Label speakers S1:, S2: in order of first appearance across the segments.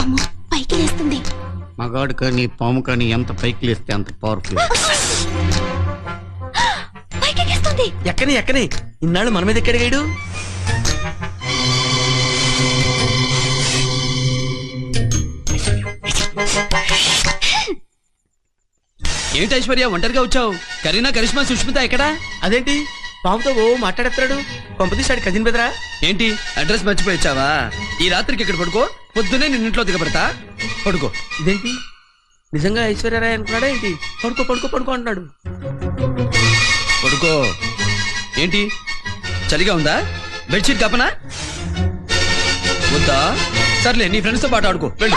S1: అమ్మో పైకి లేస్తుంది
S2: మగాడు కానీ పాము కానీ ఎంత పైకి లేస్తే అంత పవర్ఫుల్
S1: పైకి
S3: ఎక్కని ఎక్కని? ఇన్నాళ్ళు మన మీద ఎక్కడ
S4: ఏంటి ఐశ్వర్య ఒంటరిగా వచ్చావు? కరీనా కరిష్మా సుష్మిత ఎక్కడా?
S3: అదేంటి? పాముతో ఓ మాట్లాడేస్తాడు పంపతీశాడు కజిన్ బెదరా.
S4: ఏంటి? అడ్రస్ మర్చిపోయి వచ్చావా? ఈ రాత్రికి ఇక్కడ పడుకో. పొద్దునే నిన్న ఇంట్లో దిగబడతా పడుకో.
S3: ఇదేంటి? నిజంగా ఐశ్వర్యరాయ్ అనుకున్నాడా ఏంటి? పడుకో పడుకో పడుకో అంటున్నాడు.
S4: పడుకో. ఏంటి? చలిగా ఉందా? బెడ్షీట్ కప్పనా? వద్దా? సర్లే నీ ఫ్రెండ్స్తో పాటు ఆడుకో. వెళ్ళు.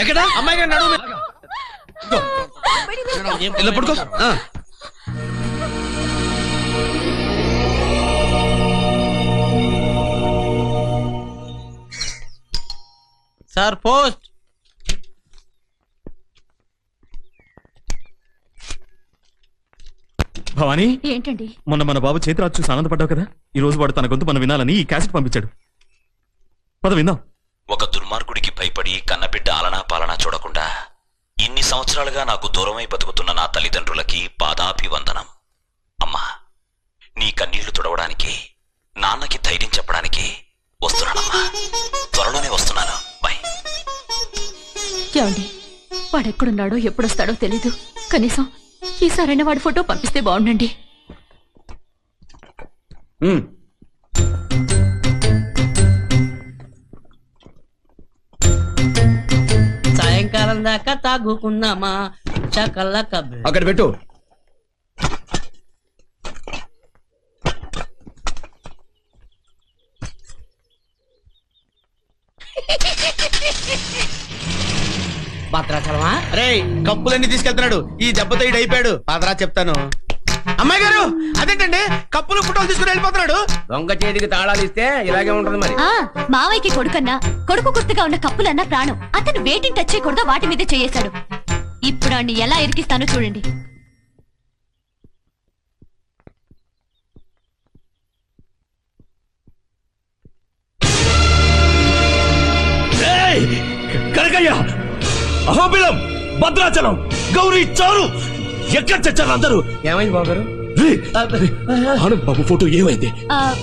S4: ఎక్కడ?
S3: అమ్మాయి గారు నడుము
S4: ఇలా పడుకో ఆ.
S3: Sir post.
S5: భవానీ
S1: ఏంటండి?
S5: మొన్న మన బాబు చేతిరాజు చూసి ఆనందపడ్డావు కదా? ఈ రోజు వాడు తన గొంతు మనం వినాలని ఈ క్యాసెట్ పంపించాడు. పద విందాం.
S6: ఒక దుర్మార్గుడికి భయపడి కన్నబిడ్డ ఆలనా పాలనా చూడకుండా ఇన్ని సంవత్సరాలుగా నాకు దూరమై బతుకుతున్న నా తల్లిదండ్రులకి పాదాభివందనం. అమ్మా నీ కన్నీళ్ళు తుడవడానికి నాన్నకి ధైర్యం చెప్పడానికి వస్తున్నానమ్మా. త్వరలోనే వస్తున్నాను. బై
S1: ఏమండి వాడెక్కడున్నాడో ఎప్పుడొస్తాడో తెలీదు. కనీసం ఈసారైనా వాడి ఫోటో పంపిస్తే బాగుండండి.
S7: సాయంకాలం దాకా తాగుకుందామా? చకల్ల కబ్బి
S4: అక్కడ పెట్టు.
S7: భద్రాచలమా
S3: అరే కప్పులన్నీ తీసుకెళ్తున్నాడు. ఈ దెబ్బతో ఈడు అయిపోయాడు. పాదరా చెప్తాను. అమ్మాయి గారు అదేంటండి? కప్పులు ఫోటోలు తీసుకుని వెళ్ళిపోతున్నాడు.
S8: దొంగ చేతికి తాళాలు ఇస్తే ఇలాగే ఉంటది మరి.
S1: ఆ మావయ్యకి కొడుకన్నా కొడుకు గుర్తుగా ఉన్న కప్పులన్నా ప్రాణం. అతను వేటిని టచ్ చేయకూడదో వాటి మీద చేయేశాడు. ఇప్పుడు ఆడిని ఎలా ఇరికిస్తానో చూడండి.
S9: కనకయ్య అహోబిలం భద్రాచలం గౌరీ చారు ఎక్కడ చచ్చారు అందరూ?
S8: ఏమైంది బాబు గారు
S9: ఆనంద్ బాబు ఫోటో ఏమైంది?
S1: ఆ,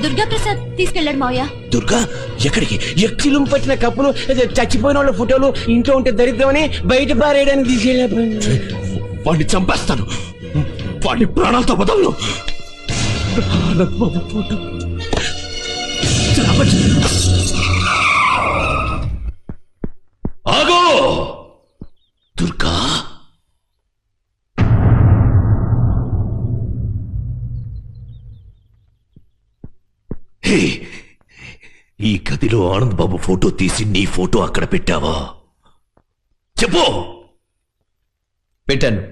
S1: దుర్గా ప్రసాద్ తీసుకెళ్ళాడు మావయ్య.
S9: దుర్గా ఎక్కడికి? ఎక్-
S8: చిలుము పట్టిన కప్పులు అదే చచ్చిపోయిన వాళ్ళ ఫోటోలు ఇంట్లో ఉంటే దరిద్రమని బయట పారేయడానికి తీసుకెళ్ళా.
S9: వాడిని చంపేస్తాను. వాడిని ప్రాణాలతో బదలను ఆనంద్ బాబు ఫోటో. ఈ గదిలో ఆనంద్ బాబు ఫోటో తీసి నీ ఫోటో అక్కడ పెట్టావా? చెప్పు!
S4: పెట్టాను.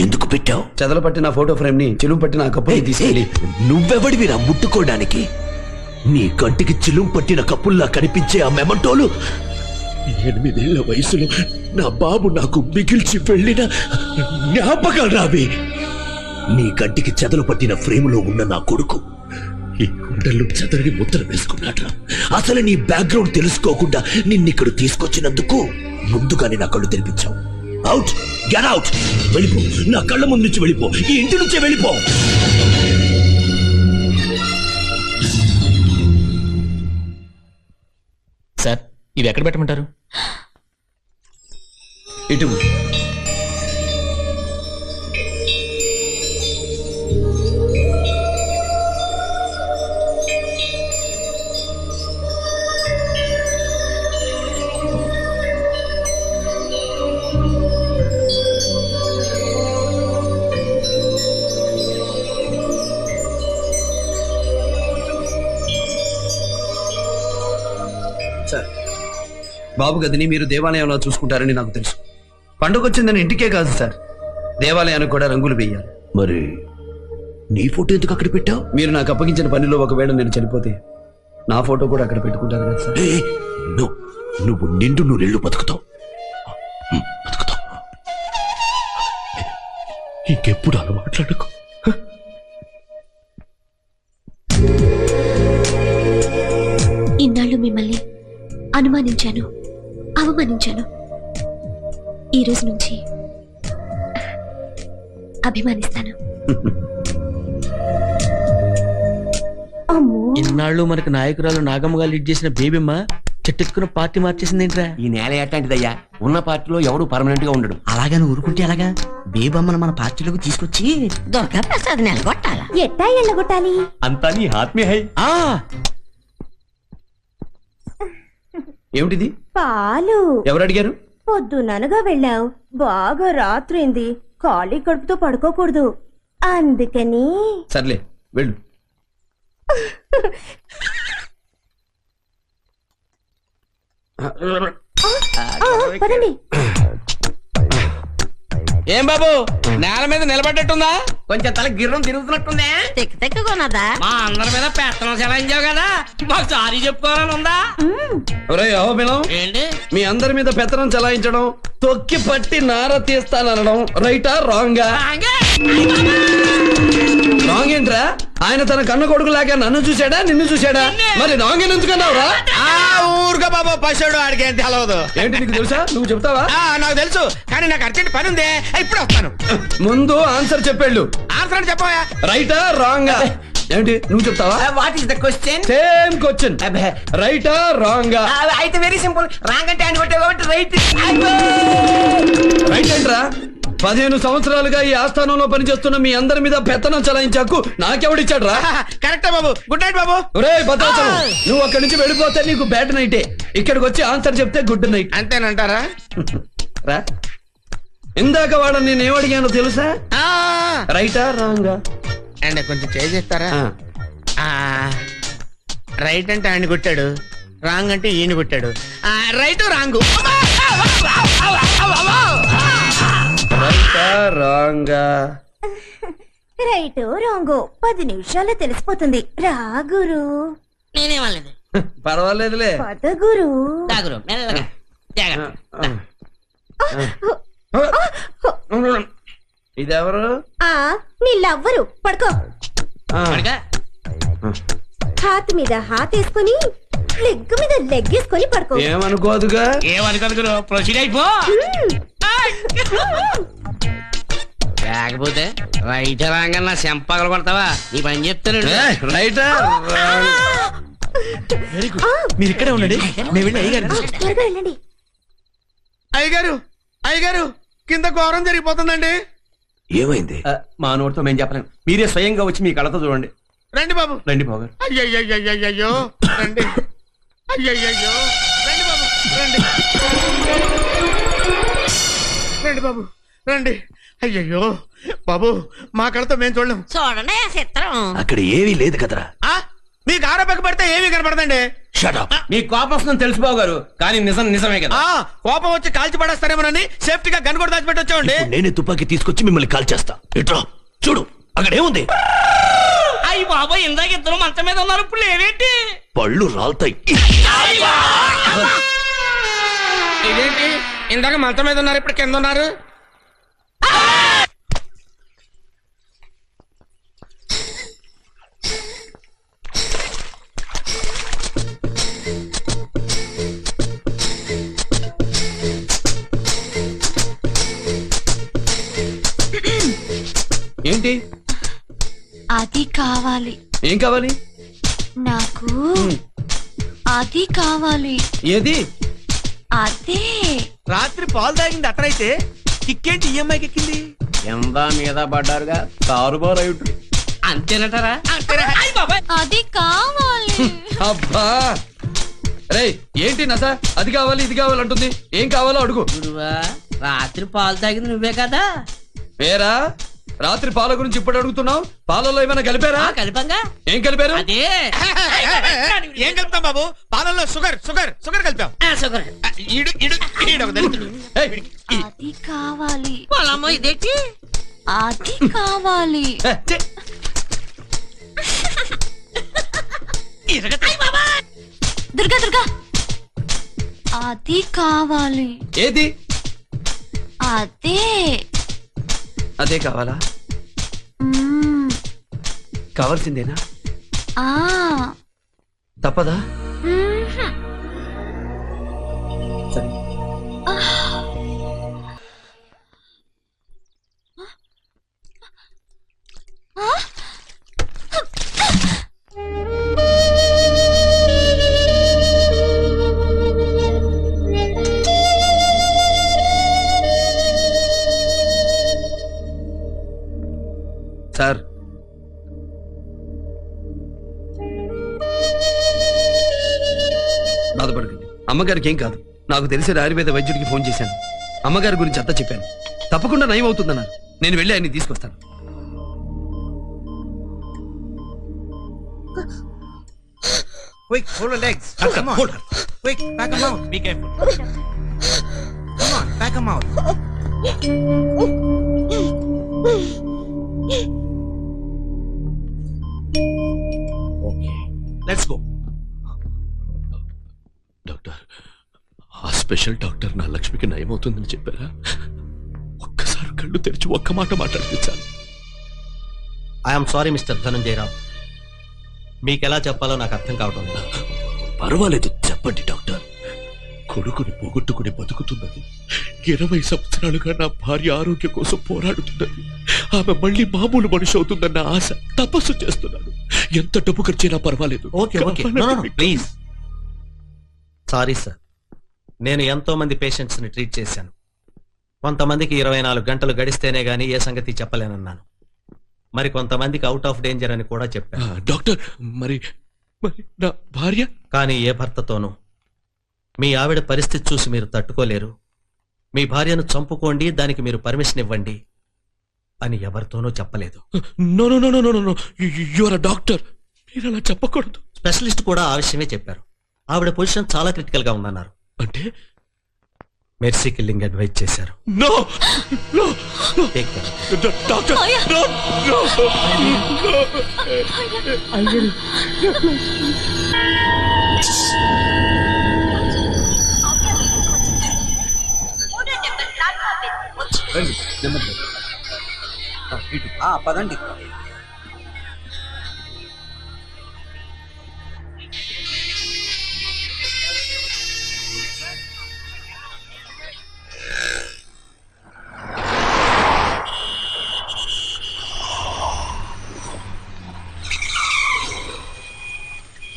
S9: ఎందుకు పెట్టావు?
S4: చెదలు పట్టిన ఫోటో ఫ్రేమ్ని చెలువు పట్టిన కప్పులు తీసుకెళ్ళి.
S9: నువ్వెవడివిరా ముట్టుకోవడానికి? నీ కంటికి చిలుం పట్టిన కప్పుల్లా కనిపించే ఆ మెమంటోలు? ఎనిమిదేళ్ళ వయసులో నా బాబు నాకు మిగిల్చి వెళ్ళిన జ్ఞాపకాలు రావి. నీ కంటికి చెదలు పట్టిన ఫ్రేములో ఉన్న నా కొడుకు ఈ గుండెల్లో చెదరని ముద్ర వేసుకున్నాడ్రా అసలు నీ బ్యాక్గ్రౌండ్ తెలుసుకోకుండా నిన్నిక్కడ తీసుకొచ్చినందుకు ముందుగానే నా కళ్ళు తెరిపించావు. అవుట్ గెట్ అవుట్ వెళ్ళిపో. నా కళ్ళ ముందు నుంచి వెళ్ళిపో. ఈ ఇంటి నుంచే వెళ్ళిపో.
S5: సార్ ఇవి ఎక్కడ పెట్టమంటారు?
S4: ఇటు బాబు గదిని మీరు దేవాలయంలో చూసుకుంటారని నాకు తెలుసు. పండుగ వచ్చిందని ఇంటికే కాదు సార్. దేవాలయానికి కూడా రంగులు వేయాలి.
S9: మరి నీ ఫోటో ఎందుకు అక్కడ పెట్టావు?
S4: మీరు నాకు అప్పగించిన పనిలో ఒకవేళ నేను చనిపోతే నా ఫోటో కూడా అక్కడ పెట్టుకుంటారు కదా సార్.
S9: నువ్వు నువ్వు నిండు నూరేళ్ళు బతుకుతావు. హ్మ్, బతుకుతావు. ఇంకెప్పుడు అలా మాట్లాడకు?
S1: ఇన్నాళ్ళు మిమ్మల్ని అనుమానించాను. అవమానించాను. ఈ రోజు నుంచి అభిమానిస్తాను. అమ్మో.
S3: ఇన్నాళ్ళు మనకు నాయకురాలు నాగమ్మగా లీడ్ చేసిన బేబిమ్మ చెట్టెత్తుకున్న పార్టీ మార్చేసిందేంట్రా?
S8: ఈ నేల ఎట్లాంటిదయ్యా ఉన్న పార్టీలో ఎవడు పర్మనెంట్గా ఉండడు
S7: అలాగని ఊరుకుంటే అలాగా బేబమ్మను మన పార్టీలోకి తీసుకొచ్చి దుర్గా ప్రసాద్ నెలగొట్టాల?
S1: ఎట్టా ఎల్లగొట్టాలి?
S8: అంతా నీ ఆత్మీయ హై
S3: ఆ
S4: ఏమిటిది?
S10: పాలు.
S4: ఎవరు అడిగారు
S10: పొద్దుననగా వెళ్ళావు. బాగా రాత్రింది. ఖాళీ కడుపుతో పడుకోకూడదు. అందుకని.
S4: సర్లే వెళ్ళు.
S10: పదండి.
S3: ఏం బాబు? నేల మీద నిలబడ్డట్టుందా?
S8: కొంచెం తల గిర్రం తిరుగుతున్నట్టుందే?
S7: తెక్కు తెక్కుకోనదా
S3: మా అందరి మీద పెత్తనం చెలాయించావు కదా? మాకు సారీ చెప్పుకోవాలని ఉందా?
S4: ఒరే అహోబిలం
S3: ఏంటి?
S4: మీ అందరి మీద పెత్తనం చలాయించడం తొక్కి పట్టి నార తీస్తానడం రైటా రాంగా? రాంగ్. ఏంట్రా ఆయన తన కన్న కొడుకు లాగా నన్ను చూశాడా నిన్ను చూశాడా? మరి రాంగ్ ఎందుకన్నావురా
S3: ఆ ఊరుగా బాబు పశువుడు ఆడికి ఏంటి తెలవదు.
S4: ఏంటి నీకు తెలుసా? నువ్వు చెప్తావా?
S3: ఆ, నాకు తెలుసు కానీ నాకు అర్జెంట్ పని ఉంది. ఇప్పుడు వస్తాను.
S4: ముందు ఆన్సర్ చెప్పేళ్ళు.
S3: ఆన్సర్ అని చెప్పవా?
S4: రైటా రాంగా ఏంటి నువ్వు చెప్తావా?
S8: What is the question
S4: same question రైటా రాంగా
S8: అయితే వెరీ సింపుల్ రాంగ్ అంటే ఆయన కొట్టావు కాబట్టి రైట్
S4: రైట్ ఏంట్రా? పదిహేను సంవత్సరాలుగా ఈ ఆస్థానంలో పనిచేస్తున్న మీ అందరి మీద పెత్తనం చలాయించాకు నాకెవడిచ్చాడు రా
S3: కరెక్టే బాబు. గుడ్ నైట్ బాబు.
S4: ఒరే భద్రాచలం నువ్వు అక్కడి నుంచి వెళ్ళిపోతే నీకు బ్యాడ్ నైటే ఇక్కడికి వచ్చి ఆన్సర్ చెప్తే గుడ్ నైట్
S3: అంతేనంటారా?
S4: రా. ఇందాక వాడు నేను ఏమడిగానో తెలుసా?
S3: ఆ,
S4: రైటా రాంగా?
S3: అండ్ కొంచెం చేసేస్తారా ఆ, రైట్ అంటే ఆయన కొట్టాడు రాంగ్ అంటే ఈయన కొట్టాడు. ఆ, రైట్ రాంగు.
S4: రైటా రాంగా?
S10: రైట్ రాంగో. పది నిమిషాల్లో తెలిసిపోతుంది. రా గురు.
S7: నేనేమలేదు
S4: పర్వాలేదులే.
S10: పద గురు.
S7: మెల్లగా జాగ్రత్త.
S4: ఇదెవరు?
S10: ఆ నీ లవ్వరు. పడుకో.
S4: ఆ,
S7: పడక.
S10: హాత్ మీద హాత్ వేసుకొని లెగ్ మీద లెగ్ వేసుకొని పడుకో.
S4: ఏమనుకోదుగా?
S3: ఏమనుకోదు ప్రొసీడ్ అయిపో.
S7: లేకపోతే రైట్ రాంగన్నా చెంపగలు కొడతావా? నీ పని చెప్తాను
S4: ఏ, రైటా రాంగ్
S5: మీరు ఇక్కడే ఉండండి. మేము వెళ్ళి
S10: వెళ్ళండి.
S3: అయ్యగారు! అయ్యగారు కింద ఘోరం జరిగిపోతుందండి.
S9: ఏమైంది?
S8: ఆ, మా నోటితో మేము చెప్పలేం. మీరే స్వయంగా వచ్చి మీ కళ్ళతో చూడండి.
S3: రండి బాబు.
S8: రండి పోగారు
S3: అయ్యయ్యయ్యయ్యో రండి. అయ్యయ్యయ్యో రండి బాబు రండి. రండి బాబు రండి. అయ్యయ్యో బాబు మా కళతో మేము చూడలేం.
S7: చూడండి ఆ చిత్రం
S9: అక్కడ ఏమీ లేదు కదరా.
S3: ఆ? మీకు ఆరోపక పడితే ఏమీ కనపడదండి.
S9: షటప్
S8: మీ కోపం వస్తుందని తెలిసిపోవు గారు కానీ నిజం నిజమే కదా.
S3: ఆ కోపం వచ్చి కాల్చి పడేస్తారేమోనని సేఫ్టీగా గన్ కూడా దాచిపెట్టి వచ్చామండి
S9: నేనే తుపాకీ తీసుకొచ్చి మిమ్మల్ని కాల్ చేస్తా ఇట్రా చూడు అక్కడ ఏముంది?
S7: అయ్యి బాబా ఇందాక ఇద్దరు మంచం మీద ఉన్నారు ఇప్పుడు లేవేంటి?
S9: పళ్ళు రాల్తాయి.
S3: ఇదేంటి? ఇందాక మంచం మీద ఉన్నారు ఇప్పుడు కింద ఉన్నారు.
S4: ఏంటి?
S1: అది కావాలి.
S4: ఏం కావాలి?
S1: నాకు అది కావాలి.
S4: ఏది?
S1: అదే.
S3: రాత్రి పాలు తాగింది అట్రైతే కిక్కేంటి ఈఎంఐకి ఎక్కింది
S8: కింద మీద పడ్డారుగా? కారుబారు అయి ఉంటుంది.
S7: అంతేనంటారా?
S1: అది కావాలి.
S4: అబ్బా! రే ఏంటి నస? అది కావాలి ఇది కావాలి అంటుంది. ఏం కావాలో అడుగు.
S7: గురువా రాత్రి పాలు తాగింది నువ్వే కదా?
S4: పేరా? రాత్రి పాల గురించి ఇప్పుడు అడుగుతున్నావు? పాలలో ఏమైనా కలిపారా?
S7: ఆ కలిపంగా?
S4: ఏం కలిపారు?
S7: అదే.
S3: ఏం కలుపుతాం బాబు? పాలల్లో షుగర్ షుగర్ షుగర్ కలిపాం.
S7: ఆ, షుగర్.
S3: ఆ, ఈడు ఈడు ఈడు ఒక దళితుడు.
S4: ఏయ్,
S1: అది కావాలి.
S7: ఇదేంటి
S1: అది కావాలి. దుర్గా దుర్గా. అది కావాలి.
S4: ఏది?
S1: అదే.
S4: అదే కావాలా. కావాల్సిందేనా?
S1: ఆ.
S4: తప్పదా? సార్ బాధపడకండి అమ్మగారికి ఏం కాదు నాకు తెలిసిన ఆయుర్వేద వైద్యుడికి ఫోన్ చేశాను అమ్మగారి గురించి అంతా చెప్పాను తప్పకుండా నయం అవుతుందన్నారు నేను వెళ్ళి ఆయన్ని తీసుకొస్తాను
S3: Quick, hold her legs. Come on. Quick, pack them out. Be careful. Come on, pack them out. let's go.
S9: Doctor ఆ స్పెషల్ డాక్టర్ నా లక్ష్మికి నయమవుతుందని చెప్పారా? ఒక్కసారి కళ్ళు తెరిచి ఒక్క మాట మాట్లాడిపించాలి
S11: ఐఎమ్ సారీ మిస్టర్ ధనంజయరావు మీకు ఎలా చెప్పాలో నాకు అర్థం కావటం లేదు.
S9: పర్వాలేదు చెప్పండి డాక్టర్. కొడుకుని పోగొట్టుకుని బతుకుతున్నది ఇరవై సంవత్సరాలుగా నా భార్య ఆరోగ్యం కోసం పోరాడుతున్నది. ఆమె మళ్ళీ మామూలు మనిషి అవుతుందన్న ఆశ తపస్సు చేస్తున్నాను ఎంత డబ్బు ఖర్చైనా పర్వాలేదు.
S11: Okay okay. Please sorry sir నేను ఎంతో మంది పేషెంట్స్ని ట్రీట్ చేశాను. కొంతమందికి ఇరవై నాలుగు గంటలు గడిస్తేనే గానీ ఏ సంగతి చెప్పలేనన్నాను. మరి కొంతమందికి అవుట్ ఆఫ్ డేంజర్ అని కూడా చెప్పాను.
S9: డాక్టర్ మరి మరి నా భార్య?
S11: కానీ ఏ భర్తతోనూ. మీ ఆవిడ పరిస్థితి చూసి మీరు తట్టుకోలేరు. మీ భార్యను చంపుకోండి దానికి మీరు పర్మిషన్ ఇవ్వండి. అని ఎవరితోనూ చెప్పలేదు
S9: no no no no no no your doctor మీరు అలా చెప్పకూడదు
S11: స్పెషలిస్ట్ కూడా ఆ విషయమే చెప్పారు ఆవిడ పొజిషన్ చాలా క్రిటికల్గా ఉందన్నారు
S9: అంటే
S11: మెర్సీ కిల్లింగ్ అడ్వైజ్ చేశారు
S9: no no
S11: Take care.
S9: Doctor no no ఇటు.
S4: పదండి.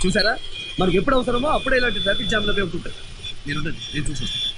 S4: చూసారా? మనకు ఎప్పుడు అవసరమో అప్పుడే ఇలాంటి ట్రాఫిక్ జామ్ లవే ఉంటుంటాయి. నేను నేను చూసి వస్తాను.